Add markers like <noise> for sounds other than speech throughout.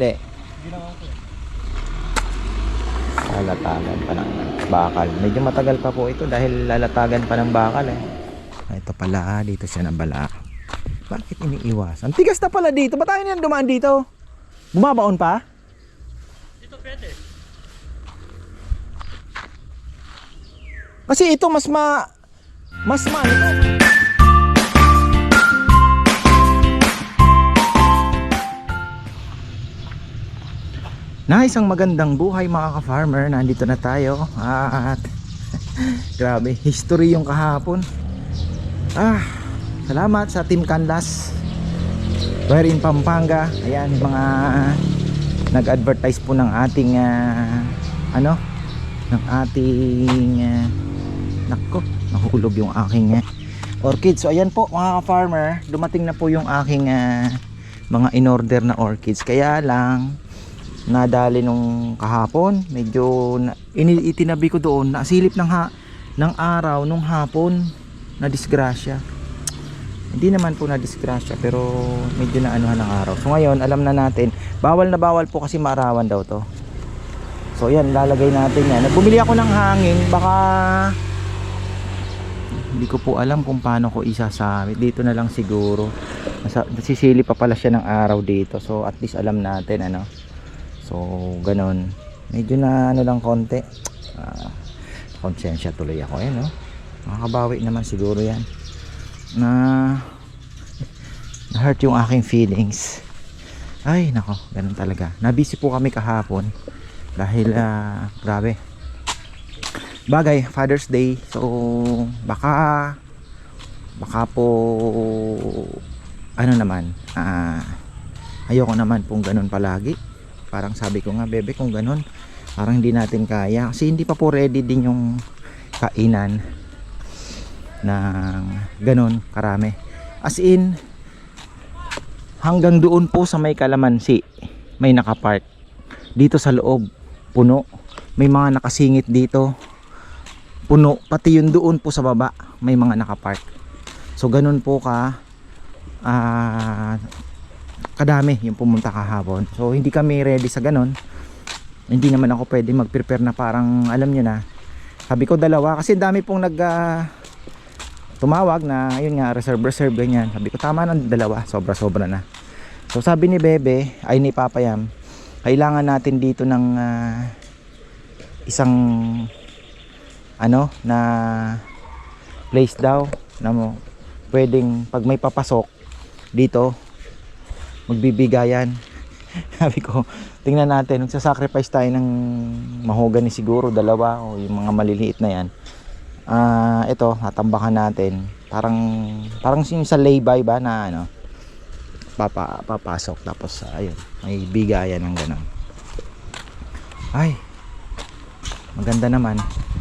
Hindi. Lalatagan pa ng bakal. Medyo matagal pa po ito dahil lalatagan pa ng bakal eh. Ah, Ito pala, ah, dito siya nabala. Bakit iniiwas? Ang tigas na pala dito. Ba't tayo na dumaan dito? Bumabaon pa? Dito pwede. Kasi ito mas ma... Mas ma... Ito. Na isang magandang buhay mga ka-farmer. Nandito na tayo. At <laughs> grabe, history yung kahapon. Ah, salamat sa Team Canlas. We're Pampanga. Ayan, mga nag-advertise po ng ating ah, ano? ng ating uh, nako, nahulog yung aking uh, orchids. So ayan po mga farmer, dumating na po yung aking ah, mga in-order na orchids. Kaya lang nadali nung kahapon, medyo na, itinabi ko doon, nasilip ng ha, ng araw nung hapon na disgrasya. Hindi naman po na disgrasya pero medyo na anuhan ng araw. So ngayon, alam na natin, bawal na bawal po kasi maarawan daw to. So yan, lalagay natin yan. Bumili ako ng hangin, baka hindi ko po alam kung paano ko isasamit. Dito na lang siguro. Nasa, nasisili pa pala siya ng araw dito. So at least alam natin ano. So ganon. Medyo na ano lang konti. Ah, konsensya tuloy ako eh no. Makakabawi naman siguro yan. Na na hurt yung aking feelings. Ay nako, ganun talaga. Nabisi po kami kahapon dahil ah, grabe bagay Father's Day so baka baka po ano naman ah, ayoko naman pong ganun palagi parang sabi ko nga bebe kung ganun parang hindi natin kaya. Kasi hindi pa po ready din yung kainan ng ganun karami. As in hanggang doon po sa may kalamansi may nakapark. Dito sa loob puno. May mga nakasingit dito puno. Pati yun doon po sa baba may mga nakapark. So ganun po ka ah, kadami yung pumunta kahapon. So hindi kami ready sa ganun. Hindi naman ako pwede mag prepare na parang alam nyo na. Sabi ko dalawa. Kasi dami pong nag ah, tumawag na ayun nga reserve reserve ganyan. Sabi ko tama ng dalawa. Sobra sobra na. So sabi ni Bebe ay ni Papayam kailangan natin dito ng ah, isang ano na place daw na mo pwedeng pag may papasok dito magbibigayan. <laughs> Sabi ko tingnan natin magsasacrifice tayo ng mahogany siguro dalawa o yung mga maliliit na yan. Ah ito tatambakan natin. Parang parang yung sa lay-by ba na ano papa, papasok tapos ah, ayun may bigayan ng ganun. Ay maganda naman.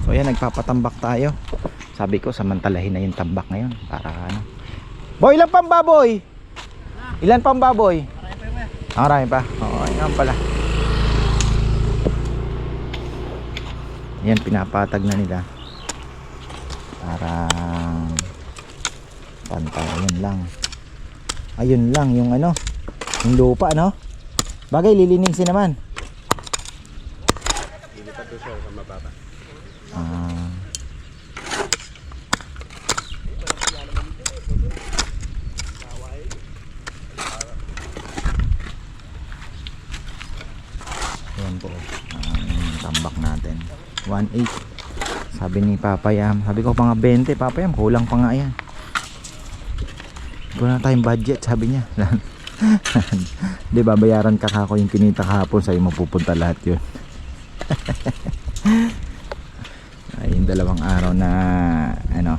So ayan nagpapatambak tayo. Sabi ko samantalahin na yung tambak ngayon para ano. Boy ilan pang baboy ilan pang baboy? Ah, marami pa. Oo ayun pala. Yan pinapatag na nila. Para pantay. Ayun lang. Ayun lang yung ano yung lupa no? Bagay lilinisin naman ah Ayan po ang tambak natin 1.8 sabi ni Papayam. Sabi ko pa nga 20 Papayam kulang pa nga yan. Wala tayong budget sabi niya. <laughs> Di ba bayaran ka kako yung kinita kahapon sa'yo mapupunta lahat yun. <laughs> Ay yung dalawang araw na ano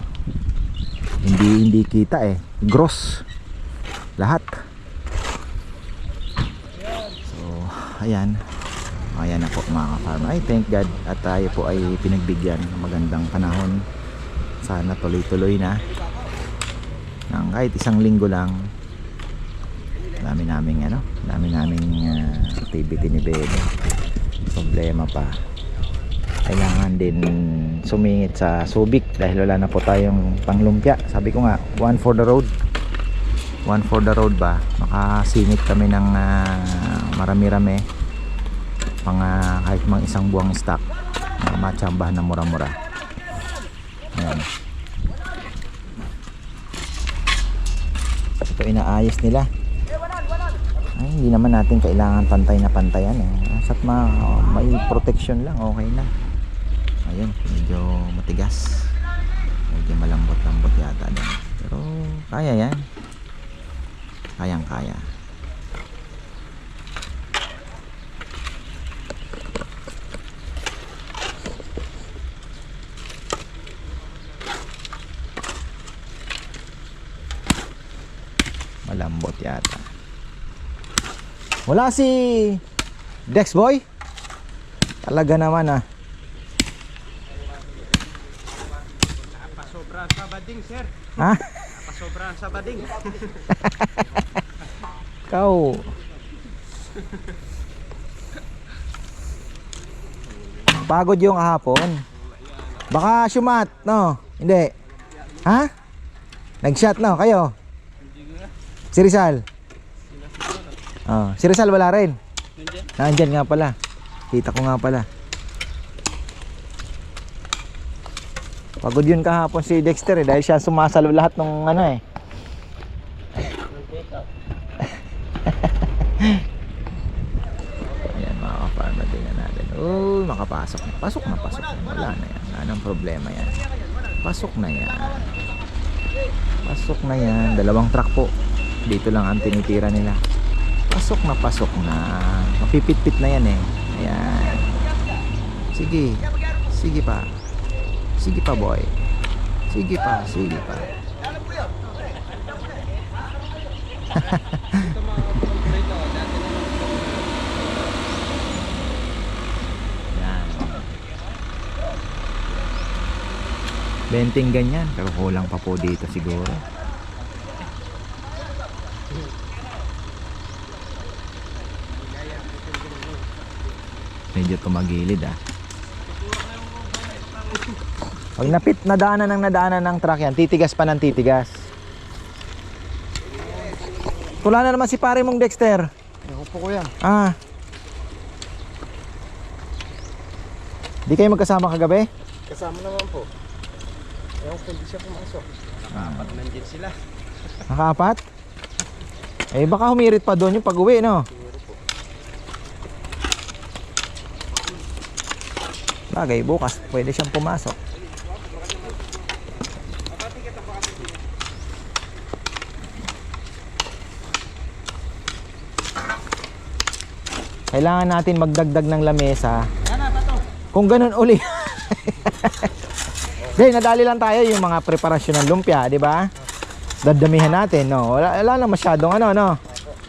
hindi hindi kita eh. Gross. Lahat. So ayan ayan na po mga farmer ay thank God at tayo po ay pinagbigyan ng magandang panahon. Sana tuloy tuloy na. Ng kahit isang linggo lang. Dami naming ano dami naming ah, activity ni Bebe. Problema pa. Kailangan din sumingit sa Subic dahil wala na po tayong panglumpia sabi ko nga one for the road. One for the road ba? Makasingit kami ng ah, marami-rami mga kahit mga isang buwang stock na matsambahan na mura-mura. Ayan. Ito inaayos nila. Ay hindi naman natin kailangan pantay na pantayan eh. Basta't ma may protection lang okay na. Ayun medyo matigas. Medyo malambot-lambot yata din. Pero kaya yan. Kayang kaya malambot yata wala si Dex boy talaga naman ah Pasobra sa bading, sir. ha <laughs> Pasobra sa bading. Ikaw. Pagod yung kahapon. Baka shumat, no? Hindi. Ha? Nag-shot, no? Kayo? Si Rizal? Oh, si Rizal wala rin? Nandiyan. Nga pala. Kita ko nga pala. Pagod yun kahapon si Dexter eh, dahil siya sumasalo lahat ng ano eh. <laughs> Ayan mga ka-farmer, tingnan natin. Uy, makapasok na. Pasok na, pasok na. Wala na yan. Wala nang problema yan. Pasok na yan. Pasok na yan. Dalawang truck po. Dito lang ang tinitira nila. Pasok na, pasok na. Mapipit-pit na yan eh. Ayan. Sige. Sige pa. Sige pa, boy. Sige pa, sige pa. <laughs> Benting ganyan, pero kulang pa po dito siguro. Medyo tumagilid ah. Pag napit, nadaanan ng nadaanan ng truck yan, titigas pa ng titigas. Tula na naman si pare mong Dexter. Ako po kuya. Ah. Di kayo magkasama kagabi? Kasama naman po. Ewan ko hindi siya pumasok. Apat nandiyan sila. Nakaapat? Eh baka humirit pa doon yung pag-uwi, no? Bagay, bukas pwede siyang pumasok. Kailangan natin magdagdag ng lamesa. Kung ganun uli. <laughs> Hindi, nadali lang tayo yung mga preparasyon ng lumpia, di ba? Dadamihan natin, no? Wala, wala lang masyadong ano, no?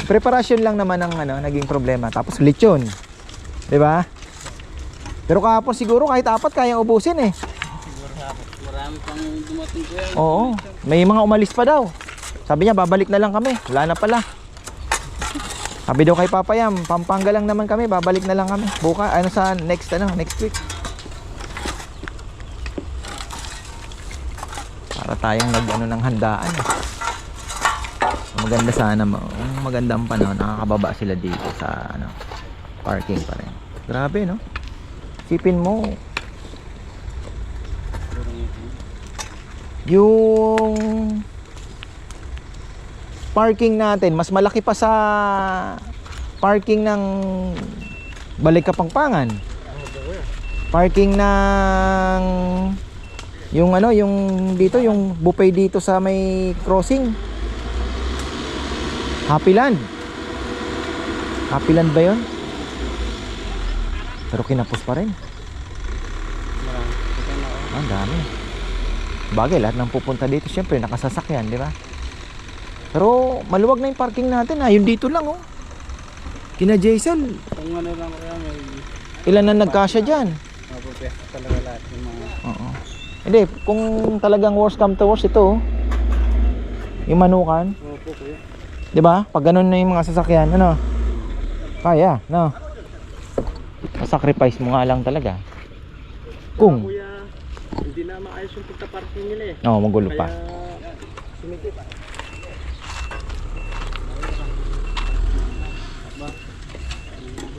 Preparasyon lang naman ang ano, naging problema. Tapos lechon. Di ba? Pero kahapon siguro kahit apat kayang ubusin eh. Marami pang dumating kuya. Oo. May mga umalis pa daw. Sabi niya, babalik na lang kami. Wala na pala. Sabi daw kay Papayam, Pampanga lang naman kami, babalik na lang kami. Buka, ano sa next, ano, next week. Para tayong nag, ano, ng handaan. Maganda sana, maganda ang panahon, nakakababa sila dito sa, ano, parking pa rin. Grabe, no? Sipin mo, yung parking natin mas malaki pa sa parking ng Balikapangpangan. Parking ng yung ano yung dito yung buffet dito sa may crossing. Happy Land. Happy Land ba yun? Pero kinapos pa rin ang dami. Bagay, lahat ng pupunta dito, syempre, nakasasakyan, di ba? Pero, maluwag na yung parking natin, ha? Yung dito lang, oh. Kina Jason, Kung ano lang kuya may ilan na nagkasya dyan? mapapesa talaga lahat yung mga Oo. Hindi, kung talagang worst come to worst, ito, oh. Yung manukan, Opo kuya. di ba? Pag ganun na yung mga sasakyan, ano? Kaya, no? Sacrifice mo nga lang talaga. Kung, Kuya, hindi na maayos yung pagka-parking nila eh. oh, magulo pa.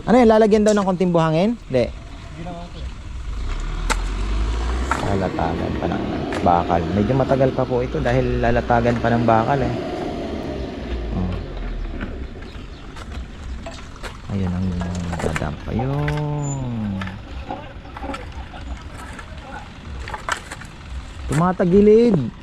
Ano yan, lalagyan daw ng konting buhangin? Hindi. Lalatagan pa ng bakal. Medyo matagal pa po ito dahil lalatagan pa ng bakal eh. Ayun ang dadamp. Ayun. Tumatagilid.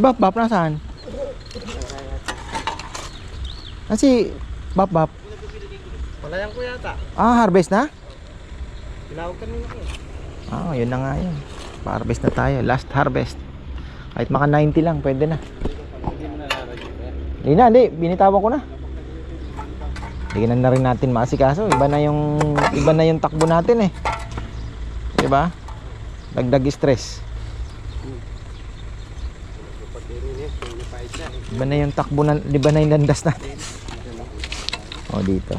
Si Bap Bap nasaan? Ah, si Bap Bap. Palayan ko yata. Ah, harvest na? Tinawag kanina ko. Ah, yun na nga yun. Pa-harvest na tayo. Last harvest. Kahit maka 90 lang, pwede na. Hindi na, hindi. Binitawan ko na. Hindi na, rin natin maasikaso. Iba na yung iba na yung takbo natin eh. 'Di ba? Dagdag stress. Pag ininis, hindi pa isa. Iba na yung takbo na, di ba na yung landas natin? O dito.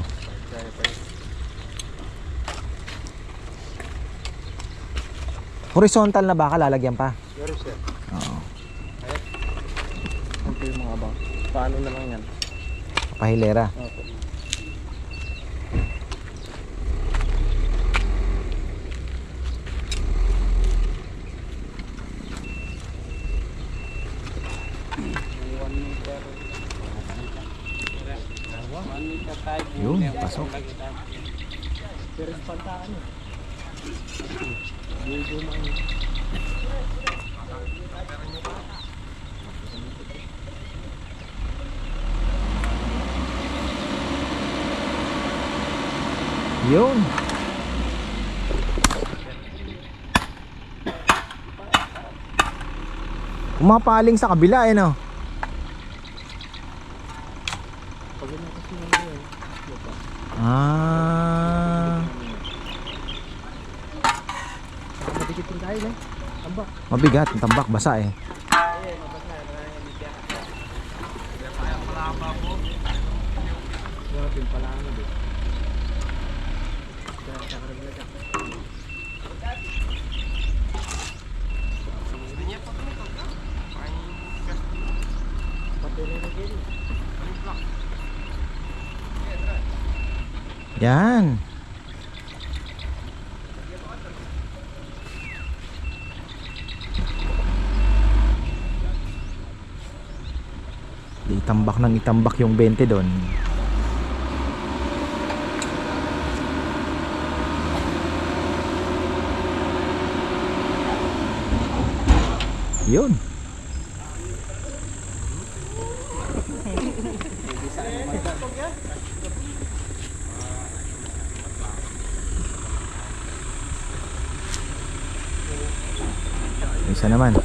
Horizontal na baka lalagyan pa. Pero sir, Oo. yung mga bang? Paano na lang yan? Pahilera. Opo. One meter. One meter tayo. Yun, pasok. Pero sa pantaan eh. Yun. Umapaling sa kabila eh no. Pag yun kasi yung yun. Ah, Saka madikit yung tayo eh. Amba. Mabigat, tambak basa eh. Grabe yung pala ano ba? Kaya kakarag na siya. Pati na yung gini. Yan. Di itambak ng itambak yung 20 doon. Yun. Isa naman.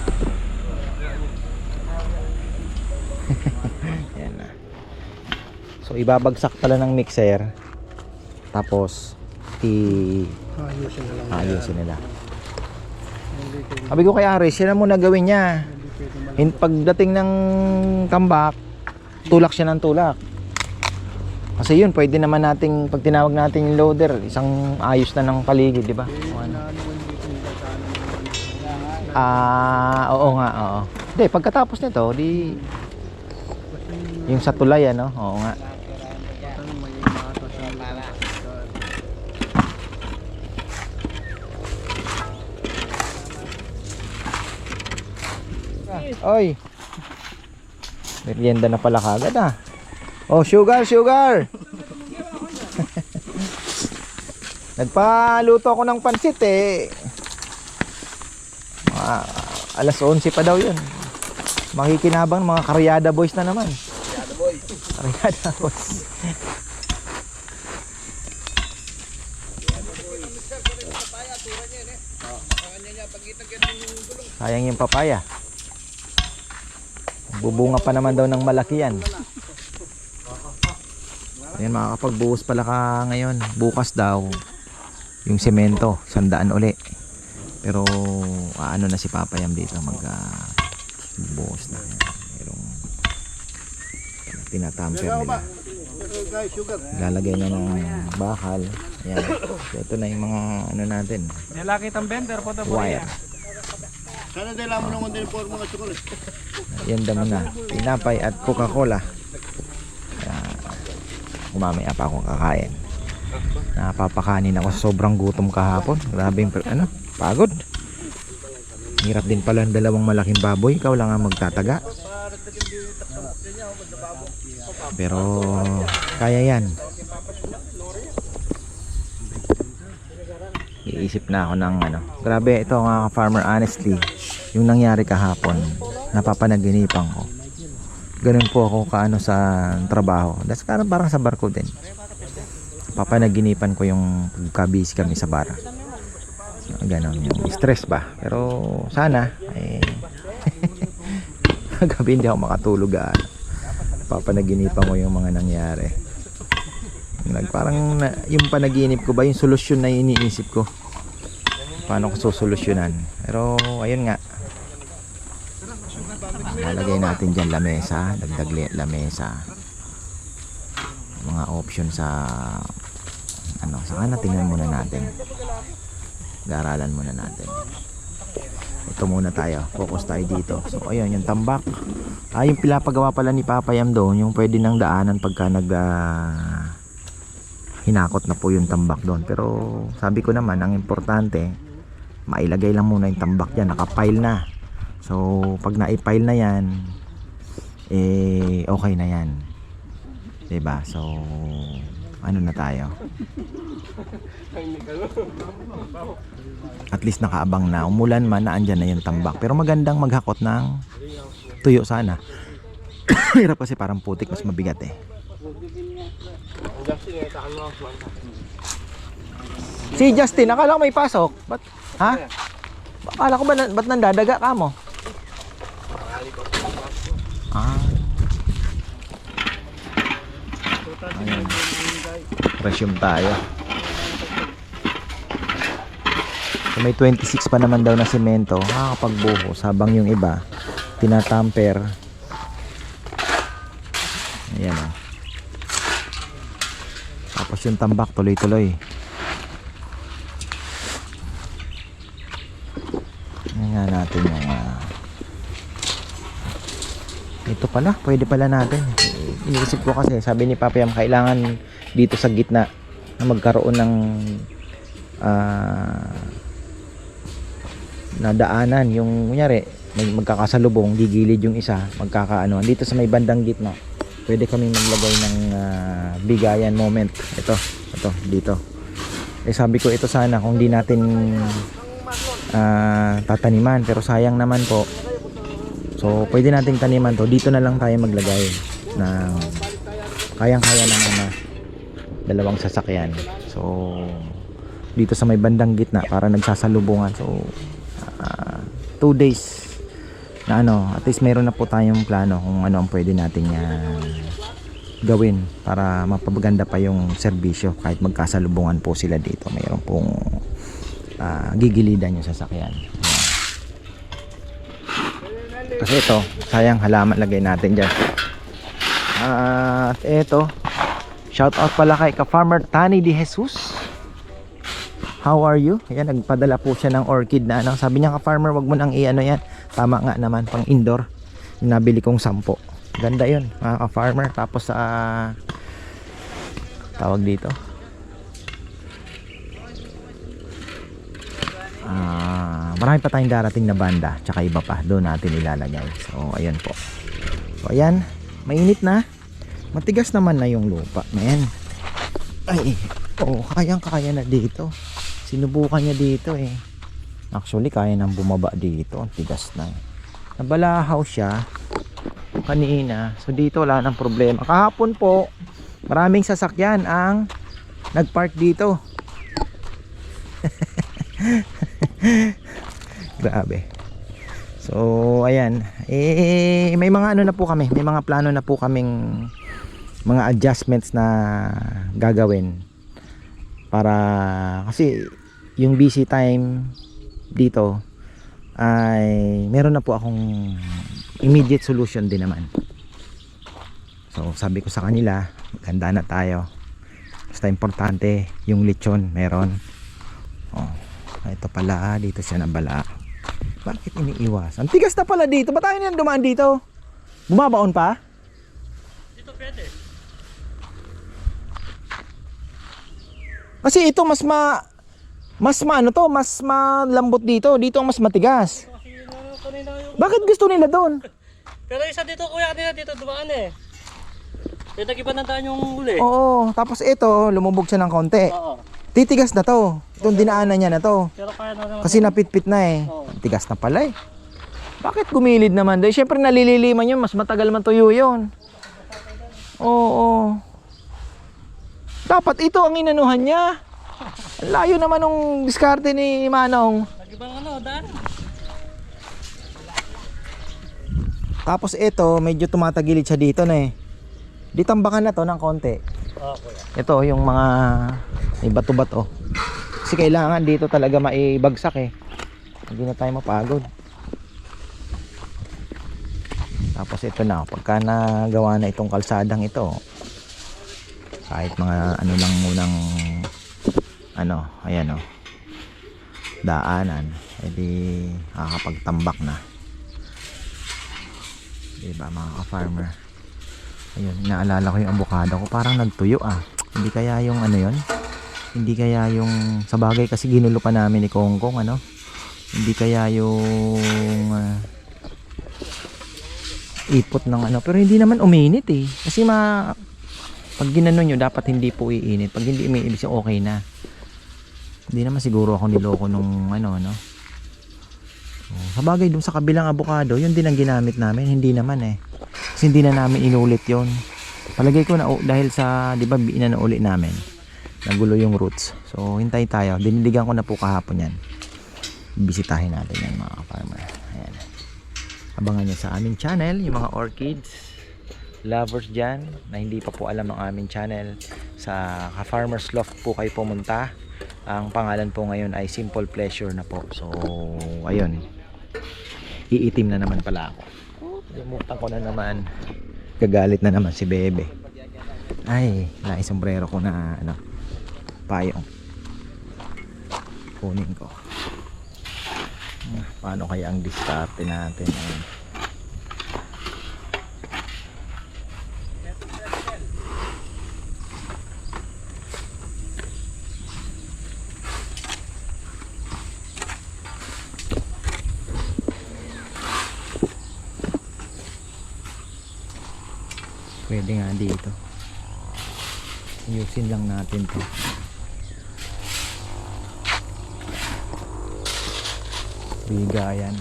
Yan na. So ibabagsak pala ng mixer. Tapos i Ayusin ayusin nila. Ko Sabi ko kay Aris, yan ang muna gawin niya. In, pagdating ng tambak, tulak siya ng tulak. Kasi yun, pwede naman nating, pag tinawag natin yung loader, isang ayos na ng paligid, di ba? Ano. Ah, oo nga, oo. Hindi, pagkatapos nito, di yung sa tulay ano, oo nga. ano, may mata sa Oy. Merienda na pala kagad ah. Oh, sugar, sugar. <laughs> Nagpaluto ako ng pansit eh. Mga alas 11 pa daw 'yun. Makikinabang mga karyada boys na naman. Karyada boys. Karyada boys. Sayang yung papaya. Bubunga pa naman daw ng malaki yan. Ayan makakapagbuhos pala ka ngayon. Bukas daw. yung semento sandaan uli. Pero ano na si Papayam dito mag uh, buhos na. Merong tinatamper nila. Lalagay na ng bakal. Ayan. So, ito na yung mga ano natin. Nilaki tang bender po to wire Sana dahil lamang naman din po mga chocolate. yan damo na. Tinapay at coca cola kaya kumamaya pa akong kakain. Napapakanin ako sobrang gutom kahapon. Grabe yung ano? Pagod. Hirap din pala ang dalawang malaking baboy. Ikaw lang ang magtataga. Pero kaya yan. Iisip na ako ng ano. Grabe ito mga farmer honestly yung nangyari kahapon napapanaginipan ko. Ganun po ako kaano sa trabaho. That's parang, parang sa barko din. Papanaginipan ko yung pagkabisi kami sa bar. Ganon yung stress ba? Pero sana eh <laughs> gabi hindi ako makatulog ah. Papanaginipan ko yung mga nangyari. Nag, parang na, yung panaginip ko ba yung solusyon na iniisip ko. Paano ko susolusyonan? Pero ayun nga lalagay natin dyan lamesa. Dagdag lamesa. Mga option sa ano saka na tingnan muna natin. Garalan muna natin. Ito muna tayo. Focus tayo dito. So ayun yung tambak. Ah yung pinapagawa pala ni Papayam doon yung pwede nang daanan pagka nag ah, hinakot na po yung tambak doon. Pero sabi ko naman ang importante mailagay lang muna yung tambak dyan. Nakapile na so pag naipile na yan eh okay na yan ba so ano na tayo at least nakaabang na umulan man naandyan na yung tambak pero magandang maghakot ng tuyo sana <coughs> hirap kasi parang putik mas mabigat eh Si Justin, akala ko may pasok. Ba't? Ha? Akala ko ba, ba't nandadaga ka mo? Ah. Ayan. Resume tayo. So, may 26 pa naman daw na semento. Makakapagbuhos habang yung iba tinatamper. Ayan o. Tapos yung tambak tuloy-tuloy. Tingnan nga natin yung ah, ito pala, pwede pala natin. Iniisip ko kasi, sabi ni Papa Yam, kailangan dito sa gitna na magkaroon ng ah na daanan yung kunyari may magkakasalubong gigilid yung isa magkakaano. Dito sa may bandang gitna pwede kami maglagay ng ah, bigayan moment. Ito ito dito. Eh sabi ko ito sana kung di natin ah, tataniman. Pero sayang naman po so pwede nating taniman to. Dito na lang tayo maglagay ng kayang kaya naman na dalawang sasakyan. So dito sa may bandang gitna para nagsasalubungan. So 2 days na ano at least meron na po tayong plano kung ano ang pwede nating ah, gawin para mapaganda pa yung serbisyo kahit magkasalubungan po sila dito. Mayroon pong ah, gigilidan yung sasakyan. Kasi ito sayang halaman lagay natin dyan at ito shout out pala kay ka farmer Tani Di Jesus How are you? Ayan, nagpadala po siya ng orchid na ano. Sabi niya ka farmer, wag mo nang i-ano yan. Tama nga naman, pang indoor. Nabili kong sampo. Ganda yun, mga ka farmer. Tapos sa tawag dito. Ah, marami pa tayong darating na banda, tsaka iba pa. Doon natin ilalagay. So, ayan po. So, ayan, mainit na. Matigas naman na yung lupa, man. Ay, oh, kayang kaya na dito. Sinubukan niya dito eh. Actually, kaya nang bumaba dito. Ang tigas na. Nabalahaw siya kanina. So, dito wala nang problema. Kahapon po, maraming sasakyan ang nagpark dito. <laughs> <laughs> Grabe. So, ayan. Eh, may mga ano na po kami. May mga plano na po kaming mga adjustments na gagawin para kasi yung busy time dito ay meron na po akong immediate solution din naman so sabi ko sa kanila maganda na tayo basta importante yung lechon meron oh, ito pala ah, dito siya nabala bakit iniiwas ang tigas na pala dito ba't tayo na dumaan dito bumabaon pa Dito pwede. Kasi ito mas ma mas maano to, mas malambot dito. Dito ang mas matigas. Yung... Bakit gusto nila doon? <laughs> Pero isa dito kuya kanina dito dumaan eh. Yung nag-iba ng daan yung huli. Oo, tapos ito, lumubog siya ng konti. Oo. Titigas na to. Itong dinaanan niya na to. Pero kaya na naman. Kasi napitpit na eh. Oo. Tigas na pala eh. Bakit gumilid naman doon? Siyempre nalililiman yun, mas matagal man tuyo yun. Oo. Dapat ito ang inanuhan niya. Ang Layo naman ng diskarte ni Manong. Nag-ibang ano, daan. Tapos ito, medyo tumatagilid siya dito na eh. Ditambakan na to ng konti. Ito, yung mga may bato-bato. Kasi kailangan dito talaga maibagsak eh. Hindi na tayo mapagod. Tapos ito na, pagka nagawa na itong kalsadang ito, kahit mga ano lang munang ano, ayan oh, daanan, edi nakakapagtambak na. Diba mga ka-farmer? Ayun, naalala ko yung avocado ko, parang nagtuyo ah. Hindi kaya yung ano yon Hindi kaya yung, sa bagay kasi ginulo pa namin ni Kongkong ano. Hindi kaya yung ah, ipot ng ano. Pero hindi naman uminit eh. Kasi ma, pag ginano nyo, dapat hindi po iinit. Pag hindi sabihin okay na. Hindi naman siguro ako niloko nung ano, no. Oh, sa bagay dun sa kabilang avocado, yun din ang ginamit namin. Hindi naman eh. Kasi hindi na namin inulit yon. Palagay ko na oh, dahil sa, di ba, inano uli namin. Nagulo yung roots. So, hintay tayo. Diniligan ko na po kahapon yan. Bisitahin natin yan mga farmer. Ayan. Abangan nyo sa aming channel, yung mga orchids lovers dyan na hindi pa po alam ng aming channel sa Ka-Farmers Loft po kayo pumunta ang pangalan po ngayon ay Simple Pleasure na po so ayun iitim na naman pala ako limutan ko na naman. Gagalit na naman si Bebe. Ay nai sombrero ko na ano payong. Kunin ko. Ah, paano kaya ang diskarte natin ayun pwede nga dito. Ayusin lang natin to. Bigayan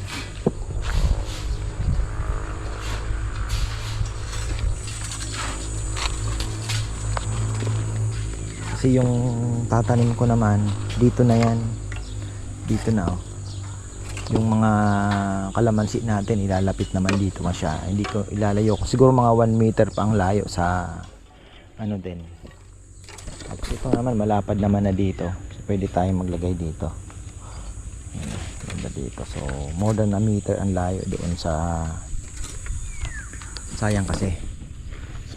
kasi yung tatanim ko naman dito na yan. Dito na oh yung mga kalamansi natin ilalapit naman dito na siya hindi ko ilalayo ko. Siguro mga 1 meter pa ang layo sa ano din. Tapos ito naman malapad naman na dito. So, pwede tayong maglagay dito. Ganda dito. So more than a meter ang layo doon sa sayang kasi.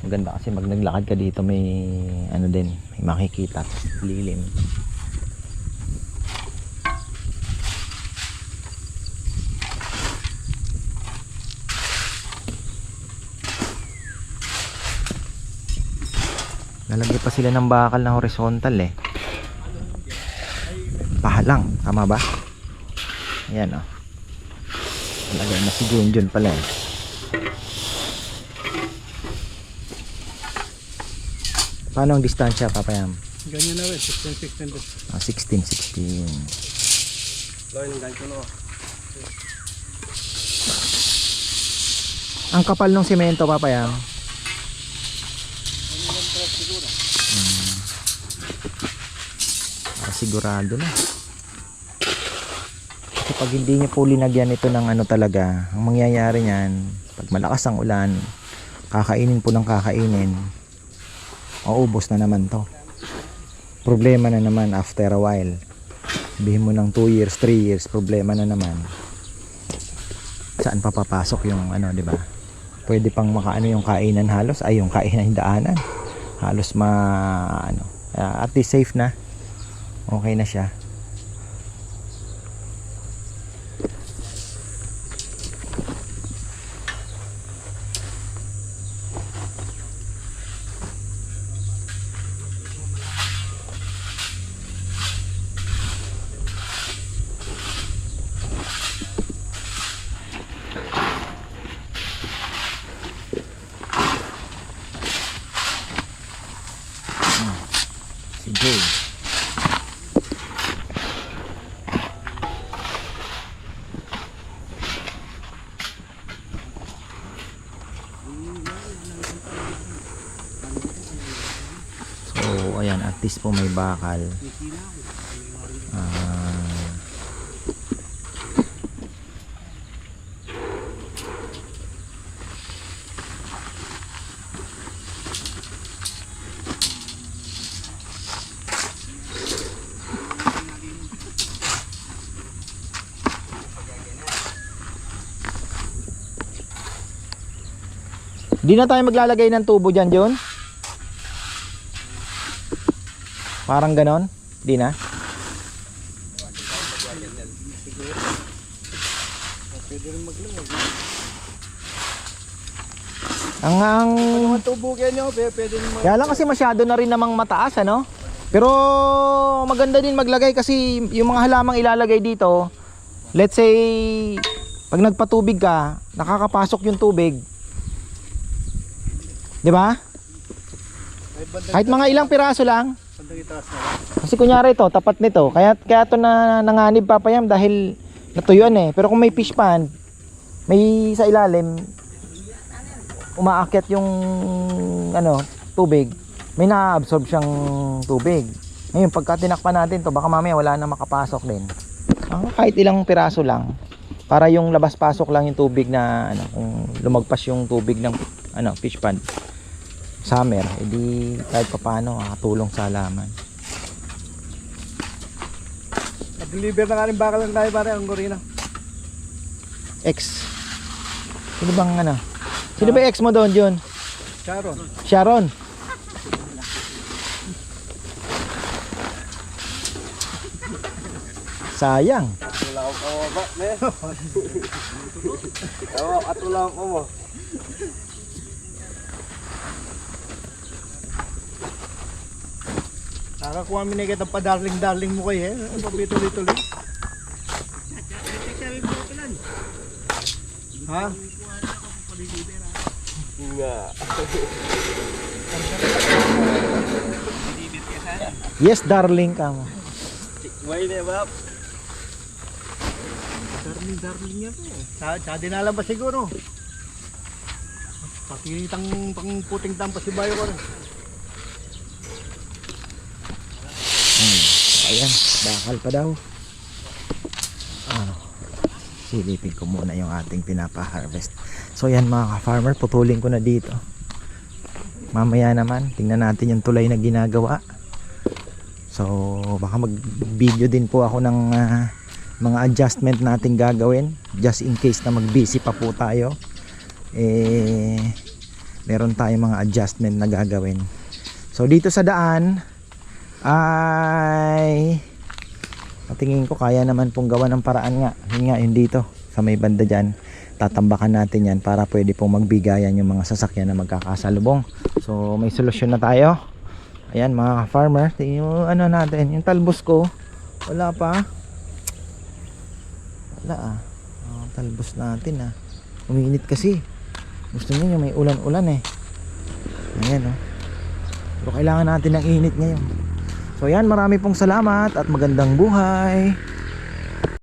Maganda kasi mag naglakad ka dito may ano din may makikita. Lilim Nalagyan pa sila ng bakal na horizontal eh. Pahalang, tama ba? Ayan oh. Nalagyan na si Junjun pala eh. Paano ang distansya, papayam? Ganyan na rin, 16, 16. Ah, 16, 16. Loy, ng ganito no. Ang kapal ng semento, papayam. Ah, sigurado na. Kasi pag hindi niyo po linagyan ito ng ano talaga, ang mangyayari niyan, pag malakas ang ulan, kakainin po ng kakainin, maubos na naman to. problema na naman after a while. Sabihin mo ng 2 years, 3 years, problema na naman. Saan pa papasok yung ano, di ba? Pwede pang makaano yung kainan halos, ay yung kainan daanan. Halos ma ano, ah, at least safe na. Okay na siya. Sige. So, ayan, at least po may bakal. Di na tayo maglalagay ng tubo dyan, John? Parang ganon? Di na? Ang ang tubo kayo nyo, pwede, pwede naman. kaya lang kasi masyado na rin namang mataas ano. Pero maganda din maglagay kasi yung mga halamang ilalagay dito, let's say pag nagpatubig ka, nakakapasok yung tubig. 'Di ba? Kahit mga ilang piraso lang. Kasi kunyari ito, tapat nito. Kaya kaya to na nanganib papayam dahil natuyuan eh. Pero kung may fish pond, may sa ilalim umaakyat yung ano, tubig. May na-absorb siyang tubig. Ngayon, pagka tinakpan natin to, baka mamaya wala na makapasok din. Ah, kahit ilang piraso lang. Para yung labas-pasok lang yung tubig na ano, kung lumagpas yung tubig ng ano, fish pond summer, edi kahit papaano makatulong sa halaman. Nag-deliver na nga rin bakal lang tayo pare, ang gorina. Ex. Sino bang ano? Sino ba yung ex mo doon, John? Sharon. Sharon. Sayang. Wala akong kawaba? Kawa, at wala akong mo. Nakakuha mi na kita pa darling-darling mo kayo eh. Papituloy-tuloy. Ha? Yes, darling ka mo. May na ba? Darling-darling niya to. Sa, sa dinala ba siguro? Pakitang pang puting tampas si Bayo ko rin. Ayan, bakal pa daw. Ah, silipin ko muna yung ating pinapa-harvest. So yan mga ka-farmer, putulin ko na dito. Mamaya naman, tingnan natin yung tulay na ginagawa. So baka mag-video din po ako ng ah, mga adjustment natin gagawin. Just in case na mag-busy pa po tayo. Eh, meron tayong mga adjustment na gagawin. So dito sa daan, ay. Patingin ko kaya naman pong gawa ng paraan nga. Yun nga yun dito sa may banda dyan. Tatambakan natin yan para pwede pong magbigayan yung mga sasakyan na magkakasalubong. So may solusyon na tayo. Ayan mga farmer tingin mo ano natin? Yung talbos ko wala pa. Wala ah. Oh, talbos natin ah. Umiinit kasi. Gusto niyo yung may ulan-ulan eh. Ayan oh. Pero kailangan natin ng init ngayon So yan, marami pong salamat at magandang buhay.